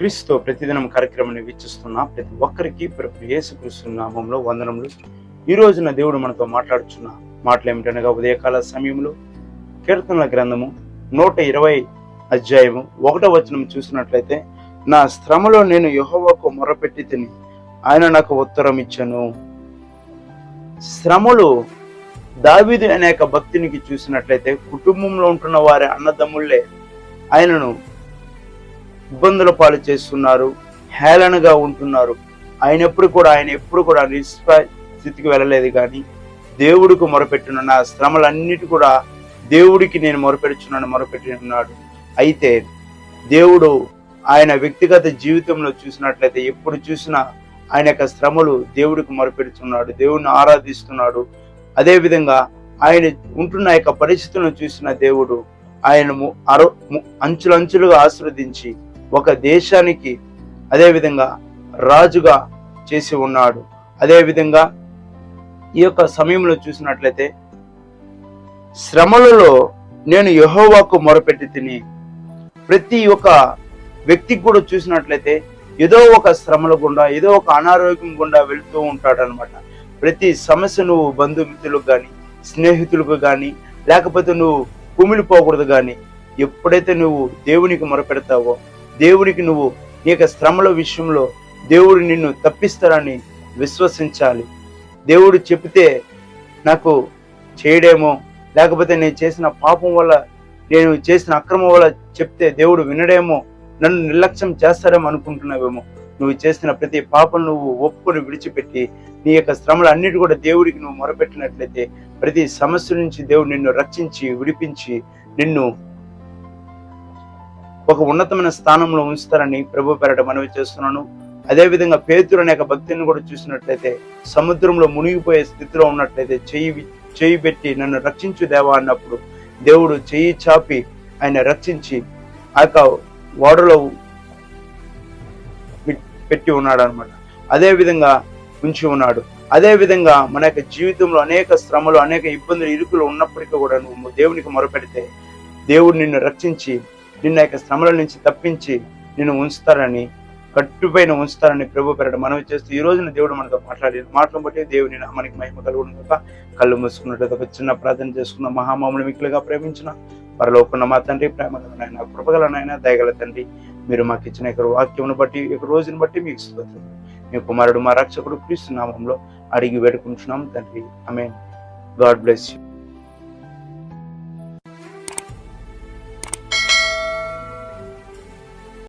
క్రీస్తు ప్రతిదినం కార్యక్రమాన్ని వీక్షిస్తున్న ప్రతి ఒక్కరికి ప్రభు యేసుక్రీస్తు నామంలో వందనములు. ఈ రోజున దేవుడు మనతో మాట్లాడుచున్న మాటలు ఏమిటనగా ఉదయకాల సమయంలో కీర్తనల గ్రంథము నూట ఇరవై అధ్యాయము ఒకటో వచనం చూసినట్లయితే నా శ్రమలో నేను యెహోవాకు మొరపెట్టి తిని ఆయన నాకు ఉత్తరం ఇచ్చాను. శ్రమలు దావీదు అనే భక్తునికి చూసినట్లయితే కుటుంబంలో ఉంటున్న వారి అన్నదమ్ముళ్ళే ఆయనను ఇబ్బందుల పాలు చేస్తున్నారు హేళనగా ఉంటున్నారు. ఆయన ఎప్పుడు కూడా ఆయన ఎప్పుడు కూడా నిష్ప స్థితికి వెళ్ళలేదు కానీ దేవుడికి మొరపెట్టిన నా శ్రమలన్నిటి కూడా దేవుడికి నేను మొరపెడుచున్నాను మొరపెట్టి ఉన్నాడు అయితే దేవుడు ఆయన వ్యక్తిగత జీవితంలో చూసినట్లయితే ఎప్పుడు చూసినా ఆయన యొక్క శ్రమలు దేవుడికి మొరపెడుతున్నాడు దేవుడిని ఆరాధిస్తున్నాడు. అదేవిధంగా ఆయన ఉంటున్న యొక్క పరిస్థితులను చూసిన దేవుడు ఆయనము అర ము- అంచులంచులుగా ఆశీర్వదించి ఒక దేశానికి అదేవిధంగా రాజుగా చేసి ఉన్నాడు. అదేవిధంగా ఈ యొక్క సమయంలో చూసినట్లయితే శ్రమలలో నేను యహోవాకు మొరపెట్టి తిని ప్రతి ఒక్క వ్యక్తికి కూడా చూసినట్లయితే ఏదో ఒక శ్రమల గుండా ఏదో ఒక అనారోగ్యం గుండా వెళ్తూ ఉంటాడనమాట ప్రతి సమస్య నువ్వు బంధుమిత్రులకు కానీ స్నేహితులకు కానీ లేకపోతే నువ్వు కుమిలిపోకూడదు కానీ ఎప్పుడైతే నువ్వు దేవునికి మొరపెడతావో దేవుడికి నువ్వు నీ యొక్క శ్రమల విషయంలో దేవుడు నిన్ను తప్పిస్తారని విశ్వసించాలి. దేవుడు చెప్తే నాకు చేయడేమో లేకపోతే నేను చేసిన పాపం వల్ల నేను చేసిన అక్రమం వల్ల చెప్తే దేవుడు వినడేమో నన్ను నిర్లక్ష్యం చేస్తారేమో అనుకుంటున్నావేమో. నువ్వు చేసిన ప్రతి పాపం నువ్వు ఒప్పుకొని విడిచిపెట్టి నీ యొక్క శ్రమలు అన్నిటి కూడా దేవుడికి నువ్వు మొరపెట్టినట్లయితే ప్రతి సమస్య నుంచి దేవుడు నిన్ను రక్షించి విడిపించి నిన్ను ఒక ఉన్నతమైన స్థానంలో ఉంచుతారని ప్రభు పేరట మనవి చేస్తున్నాను. అదే విధంగా పేతురు అనే భక్తిని కూడా చూసినట్లయితే సముద్రంలో మునిగిపోయే స్థితిలో ఉన్నట్లయితే చెయ్యి చేయి పెట్టి నన్ను రక్షించు దేవా అన్నప్పుడు దేవుడు చెయ్యి చాపి ఆయన రక్షించి ఆ యొక్క ఓడలో పె- పెట్టి ఉన్నాడు అనమాట అదే విధంగా ఉంచి ఉన్నాడు. అదే విధంగా మన యొక్క జీవితంలో అనేక శ్రమలు అనేక ఇబ్బందులు ఇరుకులు ఉన్నప్పటికీ కూడా నువ్వు దేవునికి మొరపెడితే దేవుడు నిన్ను రక్షించి నిన్న యొక్క శ్రమల నుంచి తప్పించి నిన్ను ఉంచుతారని కట్టుపైన ఉంచుతారని ప్రభు పెరట మనవి చేస్తూ ఈ రోజున దేవుడు మనతో మాట్లాడి మాటలు బట్టి దేవుని మనకి మహిమ కలుగును తప్ప కళ్ళు మూసుకున్నట్టు చిన్న ప్రార్థన చేసుకున్న మహామాములు మిక్కులుగా ప్రేమించిన పరలోకున్న మా తండ్రి ప్రేమ నాయన కృపగల నాయన దయగల తండ్రి మీరు మాకు ఇచ్చిన యొక్క వాక్యమును బట్టి ఈ యొక్క రోజుని బట్టి మీకు స్తోత్రం. మీ కుమారుడు మా రక్షకుడు క్రీస్తు నామంలో అడిగి వేడుకుంటున్నాం తండ్రి. I mean God bless you.